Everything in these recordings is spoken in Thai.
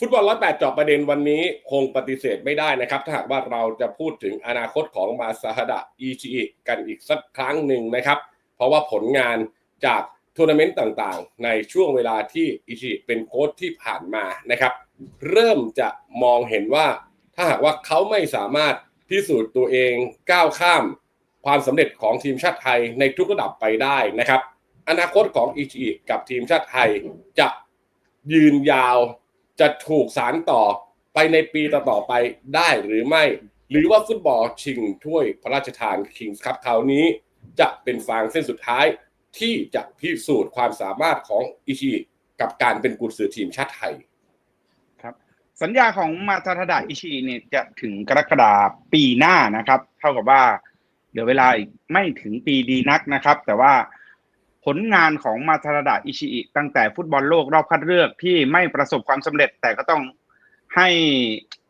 ฟุตบอลร้อยแปดจอบประเด็นวันนี้คงปฏิเสธไม่ได้นะครับ ถ้าหากว่าเราจะพูดถึงอนาคตของมาซาฮดะอิชิกันอีกสักครั้งหนึ่งนะครับ เพราะว่าผลงานจากทัวร์นาเมนต์ต่างๆ ในช่วงเวลาที่อิชิเป็นโค้ชที่ผ่านมานะครับ เริ่มจะมองเห็นว่าถ้าหากว่าเขาไม่สามารถพิสูจน์ตัวเองก้าวข้าม ความสำเร็จของทีมชาติไทยในทุกระดับไปได้นะครับ อนาคตของอิชิอิกับทีมชาติไทยจะยืนยาว จะถูกสารต่อไปในปีต่อๆไปได้หรือไม่ หรือว่าฟุตบอลชิงถ้วยพระราชทานคิงส์คัพคราวนี้จะเป็นฟางเส้นสุดท้ายที่จะพิสูจน์ความสามารถของอิชิกับการเป็นกุญสือทีมชาติไทย ครับ สัญญาของมาทาทดะอิชิเนี่ยจะถึงกรกฎาปีหน้านะครับ เท่ากับว่าเหลือเวลาอีกไม่ถึงปีดีนักนะครับ แต่ว่า ผลงานของมาทาทาดะอิชิตั้งแต่ฟุตบอลโลกรอบคัดเลือกที่ไม่ประสบความสำเร็จ แต่ก็ต้องให้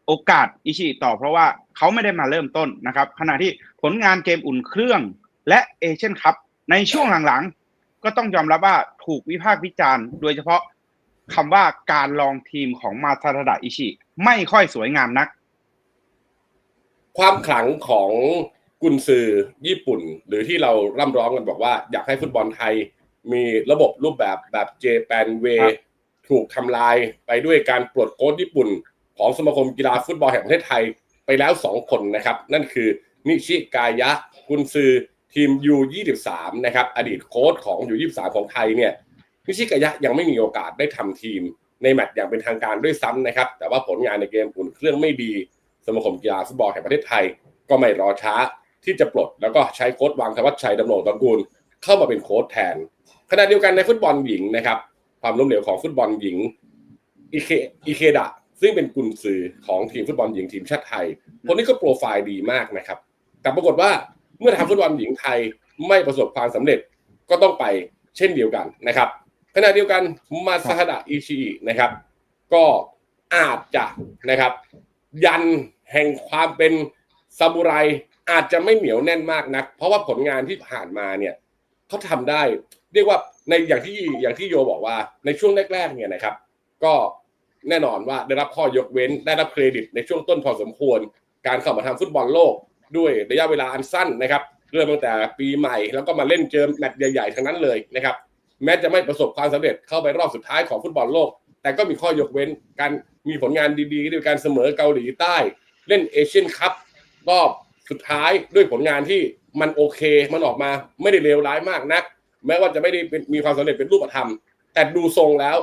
โอกาสอิชิต่อ เพราะว่าเขาไม่ได้มาเริ่มต้นนะครับ ขณะที่ผลงานเกมอุ่นเครื่องและเอเชียนคัพในช่วงหลังๆ ก็ต้องยอมรับว่าถูกวิพากษ์วิจารณ์ โดยเฉพาะคำว่าการลองทีมของมาทาทาดะอิชิ ไม่ค่อยสวยงามนัก ความขลังของ กุนซือญี่ปุ่น หรือที่เราร่ำร้องกันบอกว่า อยากให้ฟุตบอลไทย มีระบบรูปแบบแบบเจแปนเวครับถูกทำลายไปด้วยการปลดโค้ชญี่ปุ่น ของสมาคมกีฬาฟุตบอลแห่งประเทศไทยไปแล้ว2คนนะครับ นั่นคือนิชิกายะกุนซือทีม U23 นะครับอดีตโค้ชของ U23 ของไทยเนี่ยนิชิกายะยังไม่มีโอกาสได้ทำทีมในแมตช์อย่างเป็นทางการด้วยซ้ำนะครับ แต่ว่าผลงานในเกมอุ่นเครื่องไม่ดีสมาคมกีฬาฟุตบอลแห่งประเทศไทย ก็ไม่รอช้า ที่จะปลดแล้วก็ใช้โค้ชวางธวัชชัยดำรงตระกูลเข้ามาเป็นโค้ชแทนขณะเดียวกันในฟุตบอลหญิงนะครับ ความล้มเหลวของฟุตบอลหญิงอิเคอิเคดะซึ่งเป็นกุนซือของทีมฟุตบอลหญิงทีมชาติไทย คนนี้ก็โปรไฟล์ดีมากนะครับ แต่ปรากฏว่าเมื่อทำฟุตบอลหญิงไทยไม่ประสบความสำเร็จก็ต้องไปเช่นเดียวกันนะครับขณะเดียวกันมาซาฮดะอิชิอินะครับ ก็อาจจะนะครับ ยันแห่งความเป็นซามูไร อาจจะไม่เหนียวแน่นมากนัก เพราะว่าผลงานที่ผ่านมาเนี่ยเขาทำได้ เรียกว่าในอย่างที่อย่างที่โยบอกว่าในช่วงแรกๆเนี่ยนะครับ ก็แน่นอนว่าได้รับข้อยกเว้นได้รับเครดิตในช่วงต้นพอสมควร การเข้ามาทำฟุตบอลโลก ด้วยระยะเวลาอันสั้นนะครับเริ่มตั้งแต่ปีใหม่ แล้วก็มาเล่นเจอแมตช์ใหญ่ๆทั้งนั้นเลยนะครับ แม้จะไม่ประสบความสำเร็จเข้าไปรอบสุดท้ายของฟุตบอลโลก แต่ก็มีข้อยกเว้นการมีผลงานดีๆ ด้วยการเสมอเกาหลีใต้ เล่นเอเชียนคัพรอบ สุดท้ายด้วยผลงานที่มันโอเค มันออกมาไม่ได้เลวร้ายมากนัก แม้ว่าจะไม่ได้เป็นมีความสำเร็จเป็นรูปธรรม แต่ดูทรงแล้ว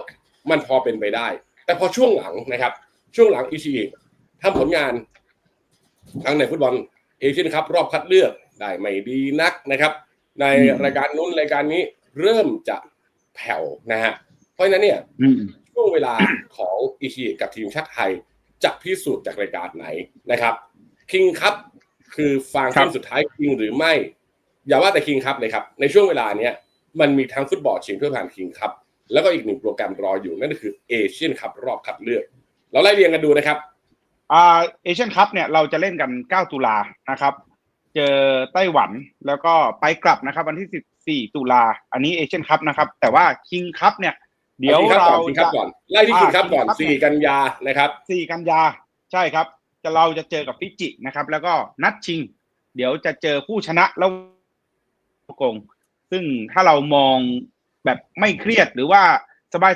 มันพอเป็นไปได้ แต่พอช่วงหลังนะครับ ช่วงหลังอิชิอิทำผลงาน ทั้งในฟุตบอลเอเชียนคัพรอบคัดเลือกได้ไม่ดีนักนะครับ ในอืมรายการนู้นรายการนี้เริ่มจะแผ่วนะฮะเพราะฉะนั้นเนี่ยอืมช่วงเวลาของอิชิกับทีมชาติไทยจะพิสูจน์จากรายการไหนนะครับคิงคัพ คือฟางครัเส้บนสุดท้ายจริงหรือไม่ อย่าว่าแต่คิงคัพเลยครับ ในช่วงเวลาเนี้ยมันมีทั้งฟุตบอลชิงถ้วยผ่านคิงคัพแล้วก็อีกหนึ่งโปรแกรมรออยู่นั่นก็คือเอเชียนคัพรอบคัดเลือก เราไล่เรียงกันดูนะครับอ่าเอเชียนคัพเนี่ยเราจะเล่นกัน 9 ตุลานะครับ เจอไต้หวันแล้วก็ไปกลับนะครับ วันที่ 14 ตุลาอันนี้เอเชียนคัพนะครับ แต่ว่าคิงคัพเนี่ย เดี๋ยวคิงคัพเราก่อนคิงคัจะพก่อนไล่ที่คิงคัพก่อนอ่า King Cup สี่กันยานะครับ4กันยาใช่ครับ จะเราจะเจอกับฟิจินะครับ แล้วก็นัดชิง เดี๋ยวจะเจอผู้ชนะแล้วกง ซึ่งถ้าเรามองแบบไม่เครียดหรือว่า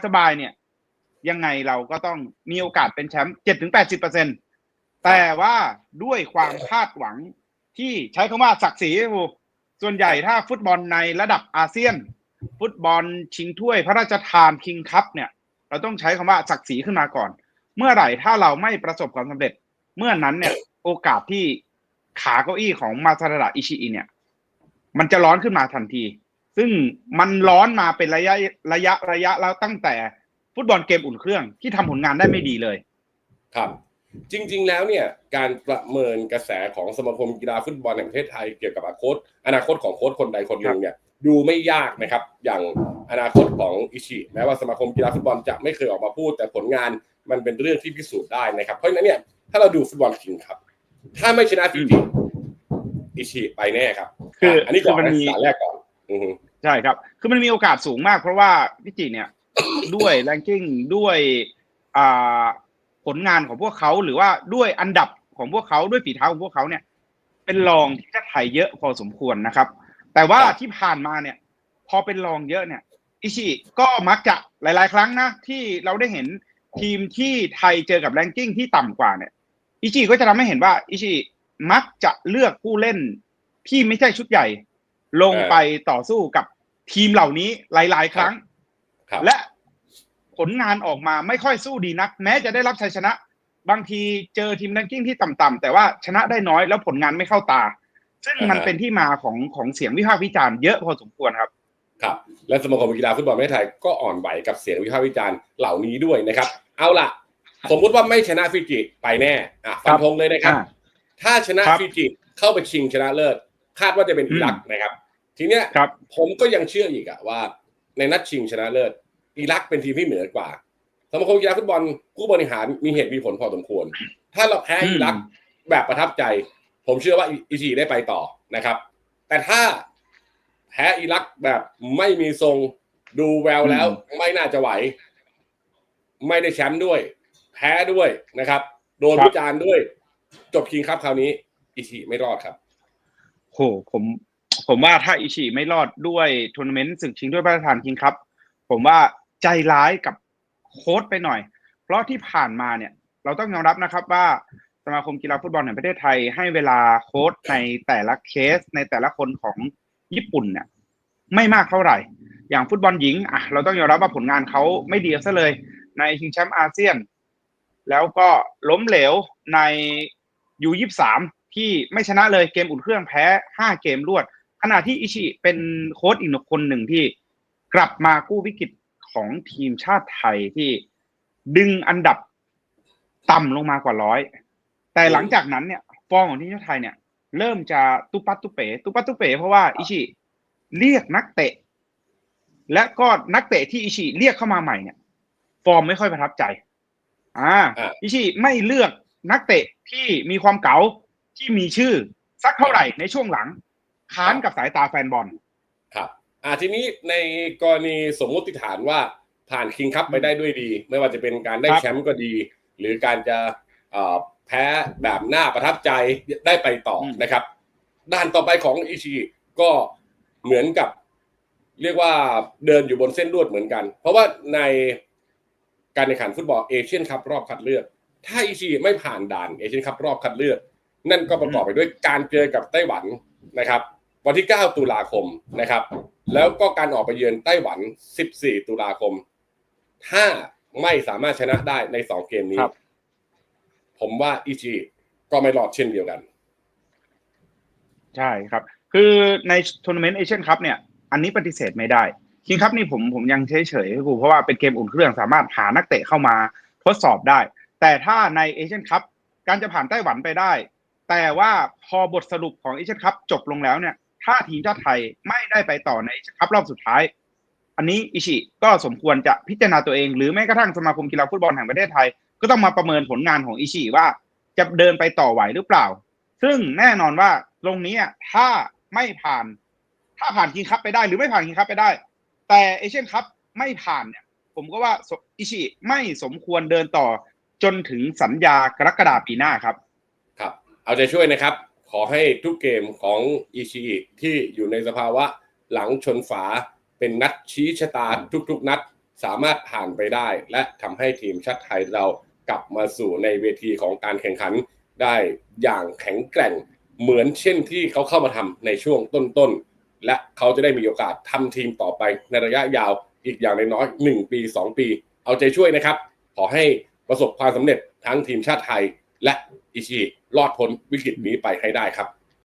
สบายๆเนี่ย ยังไงเราก็ต้องมีโอกาสเป็นแชมป์เจ็ดถึงแปดสิบเปอร์เซ็นแต่ว่าด้วยความคาดหวังที่ใช้คำว่าศักดิ์ศรีครูส่วนใหญ่ถ้าฟุตบอลในระดับอาเซียน ฟุตบอลชิงถ้วยพระราชทานคิงคัพเนี่ย เราต้องใช้คำว่าศักดิ์ศรีขึ้นมาก่อน เมื่อไหร่ถ้าเราไม่ประสบความสำเร็จ เมื่อนั้นเนี่ย โอกาสที่ขาเก้าอี้ของมาซาดะอิชิอิเนี่ย มันจะร้อนขึ้นมาทันที ซึ่งมันร้อนมาเป็นระยะระยะระยะแล้วตั้งแต่ฟุตบอลเกมอุ่นเครื่องที่ทำผลงานได้ไม่ดีเลย ครับ จริง ๆ แล้วเนี่ย การประเมินกระแสของสมาคมกีฬาฟุตบอลแห่งประเทศไทยเกี่ยวกับอนาคต อนาคตของโค้ชคนใดคนหนึ่งเนี่ย ดูไม่ยากนะครับ อย่างอนาคตของอิชิแม้ว่าสมาคมกีฬาฟุตบอลจะไม่เคยออกมาพูด แต่ผลงานมันเป็นเรื่องที่พิสูจน์ได้นะครับ เพราะฉะนั้นเนี่ย ถ้าเราดูฟุตบอลคิงครับ ถ้าไม่ชนะฟิจิอิชิไปแน่ครับคืออันนี้ก่อนคือมันนะมีสารแรกก่อนอือฮึใช่ครับ คือมันมีโอกาสสูงมากเพราะว่าพิจิเนี่ย ด้วยแรงกิ้งด้วยอ่าผลงานของพวกเขาหรือว่าด้วยอันดับของพวกเขาด้วยฝีเท้าของพวกเขาเนี่ย เป็นรองทีมชาติไทยเยอะพอสมควรนะครับ แต่ว่าครับที่ผ่านมาเนี่ย พอเป็นรองเยอะเนี่ย อิชิก็มักจะหลาย ๆ ครั้งนะที่เราได้เห็นทีมที่ไทยเจอกับแรงกิ้งที่ต่ำกว่าเนี่ย อิชิก็จะทำให้เห็นว่า อิชิมักจะเลือกผู้เล่นที่ไม่ใช่ชุดใหญ่ ลงไปต่อสู้กับทีมเหล่านี้หลาย ๆ ครั้งครับและผลงานออกมาไม่ค่อยสู้ดีนัก แม้จะได้รับชัยชนะ บางทีเจอทีมแรงกิ้งที่ต่ำๆแต่ว่าชนะได้น้อยแล้วผลงานไม่เข้าตา ซึ่งมันอ่าฮะเป็นที่มาของของเสียงวิพากษ์วิจารณ์เยอะพอสมควรครับครับและสมาคมกีฬาฟุตบอลประเทศไทยก็อ่อนไหวกับเสียงวิพากษ์วิจารณ์เหล่านี้ด้วยนะครับ เอาล่ะ สมมุติว่าไม่ชนะฟิจิไปแน่อะฟันธงเลยนะครับอ่าถ้าชนะครับฟิจิเข้าไปชิงชนะเลิศคาดว่าจะเป็นอิรักนะครับ ทีเนี้ยครับผมก็ยังเชื่ออีกอะว่า ในนัดชิงชนะเลิศอิรักเป็นทีมที่เหนือกว่าสมาคมกีฬาฟุตบอลผู้บริหารมีเหตุมีผลพอสมควร ถ้าเราแพ้อิรักอืมแบบประทับใจ ผมเชื่อว่าอิจิได้ไปต่อนะครับ แต่ถ้าแพ้อิรักแบบไม่มีทรงดูแววแล้ว ไม่น่าจะไหว ไม่ได้แชมป์ด้วย แพ้ด้วยนะครับ โดนครับวิจารณ์ด้วย จบคิงครับคราวนี้ อิชิไม่รอดครับโหผมผมว่าถ้าอิชิไม่รอดด้วยทัวร์นาเมนต์ศึกชิงถ้วยพระราชทานคิงครับ ผมว่าใจร้ายกับโค้ชไปหน่อย เพราะที่ผ่านมาเนี่ย เราต้องยอมรับนะครับว่าสมาคมกีฬาฟุตบอลแห่งประเทศไทยให้เวลาโค้ชในแต่ละเคสในแต่ละคนของญี่ปุ่นเนี่ยไม่มากเท่าไหร่ อย่างฟุตบอลหญิงอะเราต้องยอมรับว่าผลงานเขาไม่ดีซะเลย ในชิงแชมป์อาเซียน แล้วก็ล้มเหลวในยูยี่สามที่ไม่ชนะเลยเกมอุ่นเครื่องแพ้ห้าเกมรวด ขณะที่อิชิเป็นโค้ชอีกคนหนึ่งที่กลับมากู้วิกฤตของทีมชาติไทยที่ดึงอันดับต่ำลงมากว่าร้อย แต่หลังจากนั้นเนี่ย ฟอร์มของทีมชาติไทยเนี่ย เริ่มจะตุปัตตุเป๋ตุปัตตุเป๋เพราะว่าอิชิเรียกนักเตะ และก็นักเตะที่อิชิเรียกเข้ามาใหม่เนี่ย ฟอร์มไม่ค่อยประทับใจ อ่าอ่าอิชิไม่เลือกนักเตะที่มีความเก๋าที่มีชื่อสักเท่าไหร่ในช่วงหลัง ค้านกับสายตาแฟนบอลครับอ่าทีนี้ในกรณีสมมุติฐานว่าผ่านคิงคัพไปได้ด้วยดี ไม่ว่าจะเป็นการได้ครับแชมป์ก็ดี หรือการจะเอ่อแพ้แบบน่าประทับใจได้ไปต่ออมนะครับ ด้านต่อไปของอิชิก็เหมือนกับ เรียกว่าเดินอยู่บนเส้นลวดเหมือนกัน เพราะว่าใน การแข่งขันฟุตบอลเอเชียนคัพรอบคัดเลือก ถ้าอิชิไม่ผ่านด่านเอเชียนคัพรอบคัดเลือก นั่นก็ประกอบไปด้วยการเจอกับไต้หวันนะครับ วันที่ 9 ตุลาคมนะครับ แล้วก็การออกไปเยือนไต้หวัน 14 ตุลาคม ถ้าไม่สามารถชนะได้ใน 2 เกมนี้ครับผมว่าอิจิก็ไม่รอดเช่นเดียวกัน ใช่ครับ คือในทัวร์นาเมนต์เอเชียนคัพเนี่ย อันนี้ปฏิเสธไม่ได้ คิงคัพนี่ผมผมยังเฉยเฉยๆครูเพราะว่าเป็นเกมอุ่นเครื่องสามารถหานักเตะเข้ามาทดสอบได้ แต่ถ้าในเอเชียนคัพการจะผ่านไต้หวันไปได้ แต่ว่าพอบทสรุปของเอเชียนคัพจบลงแล้วเนี่ย ถ้าทีมชาติไทยไม่ได้ไปต่อในเอเชียนคัพรอบสุดท้าย อันนี้อิชิก็สมควรจะพิจารณาตัวเอง หรือแม้กระทั่งสมาคมกีฬาฟุตบอลแห่งประเทศไทย ก็ต้องมาประเมินผลงานของอิชิว่าจะเดินไปต่อไหวหรือเปล่า ซึ่งแน่นอนว่าตรงนี้ถ้าไม่ผ่าน ถ้าผ่านคิงคัพไปได้ หรือไม่ผ่านคิงคัพไปได้ แต่เอเชียนคัพไม่ผ่านเนี่ย ผมก็ว่าอิชิไม่สมควรเดินต่อจนถึงสัญญากรกฎาปีหน้าครับ ครับ เอาใจช่วยนะครับ ขอให้ทุกเกมของอิชิที่อยู่ในสภาวะหลังชนฝาเป็นนัดชี้ชะตาทุกๆ นัดสามารถผ่านไปได้ และทำให้ทีมชาติไทยเรากลับมาสู่ในเวทีของการแข่งขันได้อย่างแข็งแกร่งเหมือนเช่นที่เขาเข้ามาทำในช่วงต้นๆ และเขาจะได้มีโอกาสทำทีมต่อไปในระยะยาวอีกอย่างน้อยหนึ่งปีสองปี เอาใจช่วยนะครับ ขอให้ประสบความสำเร็จทั้งทีมชาติไทย และอิชิรอดพ้นวิกฤตนี้ไปให้ได้ครับ